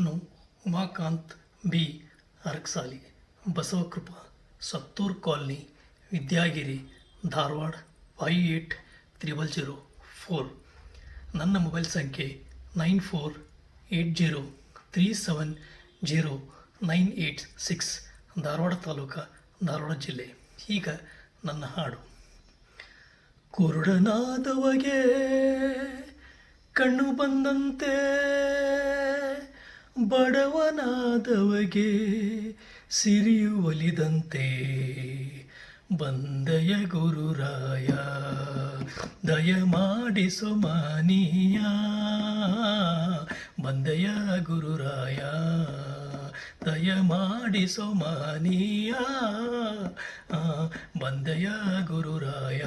ನಾನು Umakant B. Araksali, Basavakrupa Sattur colony, Vidyagiri, Dharwad five eight triple zero four ನನ್ನ mobile ಸಂಖ್ಯೆ nine four eight zero three seven zero nine eight six, Dharwad taluk, Dharwad ಜಿಲ್ಲೆ. ಈಗ ನನ್ನ ಹಾಡು. ಕುರುಡನಾದವಗೆ ಕಣ್ಣು ಬಂದಂತೆ ಬಡವನಾದವಗೆ ಸಿರಿಯು ಒಲಿದಂತೆ ಬಂದಯ ಗುರುರಾಯ ದಯಮಾಡಿಸು ಮಾನೀಯ. ಬಂದಯ ಗುರುರಾಯ ದಯಮಾಡಿಸು ಮಾನೀಯ. ಬಂದಯ ಗುರುರಾಯ.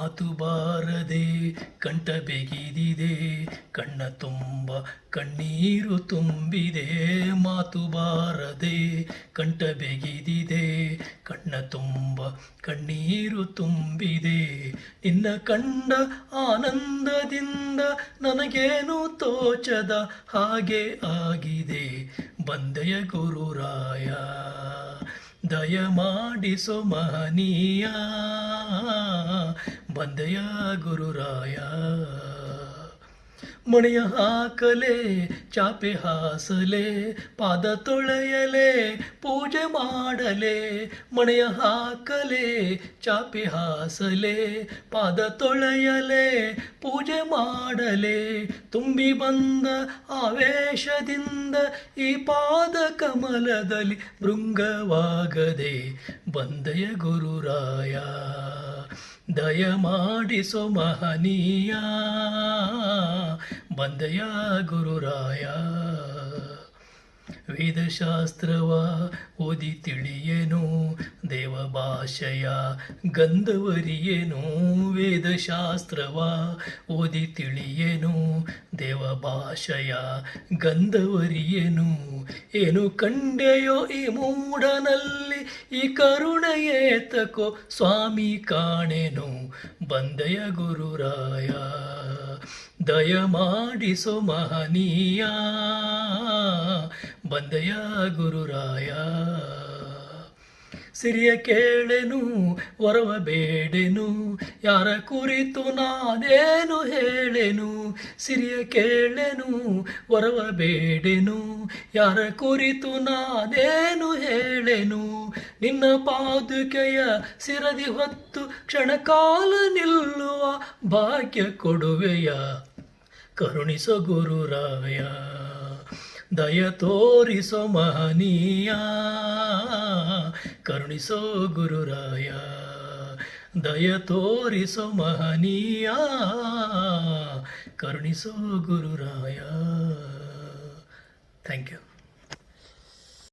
ಮಾತು ಬಾರದೆ ಕಂಠ ಬೆಗಿದಿದೆ, ಕಣ್ಣ ತುಂಬ, ಕಣ್ಣೀರು ತುಂಬಿದೆ. ಮಾತು ಬಾರದೆ ಕಂಠ ಬೆಗಿದಿದೆ, ಕಣ್ಣ ತುಂಬ, ಕಣ್ಣೀರು ತುಂಬಿದೆ. ನಿನ್ನ ಕಂಡ ಆನಂದದಿಂದ ನನಗೇನು ತೋಚದ ಹಾಗೆ ಆಗಿದೆ. ಬಂದೆಯ ಗುರುರಾಯ ದಯಮಾಡಿಸೋ ಮಹನೀಯ ಬಂದೆಯ ಗುರುರಾಯ? ಮಣೆಯ ಹಾಕಲೆ, ಚಾಪೆ ಹಾಸಲೆ, ಪಾದ ತೊಳೆಯಲೆ, ಪೂಜೆ ಮಾಡಲೆ. ಮಣೆಯ ಹಾಕಲೆ, ಚಾಪೆ ಹಾಸಲೆ, ಪಾದ ತೊಳೆಯಲೆ, ಪೂಜೆ ಮಾಡಲೆ. ತುಂಬಿ ಬಂದ ಆವೇಶದಿಂದ ಈ ಪಾದ ಕಮಲದಲ್ಲಿ ಭೃಂಗವಾಗದೆ ಬಂದಯ ಗುರುರಾಯ. ದಯಮಾಡಿಸೋ ಮಹನೀಯ. ಬಂದಯ ಗುರುರಾಯ. ವೇದಶಾಸ್ತ್ರವ ಓದಿ ತಿಳಿಯೇನು ದೇವ ಭಾಷೆಯ ಗಂಧವರಿಯೇನು ವೇದಶಾಸ್ತ್ರವ ಓದಿ ತಿಳಿಯೇನು ದೇವ ಭಾಷೆಯ ಗಂಧವರಿಯೇನು? ಏನು ಕಂಡೆಯೋ ಈ ಮೂಡನಲ್ಲಿ ಈ ಕರುಣೆಯೇತಕೋ ಸ್ವಾಮಿ ಕಾಣೆನು? ಬಂದಯ ಗುರುರಾಯ ದಯಮಾಡಿಸೋ ಮಹನೀಯ. ಬಂದಯ ಗುರುರಾಯ ಸಿರಿಯ ಕೇಳೆನು, ವರವ ಬೇಡೆನು, ಯಾರ ಕುರಿತು ನಾನೇನು ಹೇಳೆನು? ಸಿರಿಯ ಕೇಳೆನು, ವರವ ಬೇಡೆನು, ಯಾರ ಕುರಿತು ನಾನೇನು ಹೇಳೆನು? ನಿನ್ನ ಪಾದುಕೆಯ ಸಿರದಿ ಹೊತ್ತು ಕ್ಷಣಕಾಲ ನಿಲ್ಲುವ ಭಾಗ್ಯ ಕೊಡುವೆಯ. ಕರುಣಿಸ ಗುರುರಾಯ ದಯ ತೋರಿಸೋ ಮಹನೀಯ ಕರುಣಿಸೋ ಗುರುರಾಯ. ದಯ ತೋರಿಸೋ ಮಹನೀಯ ಕರುಣಿಸೋ ಗುರುರಾಯ. Thank you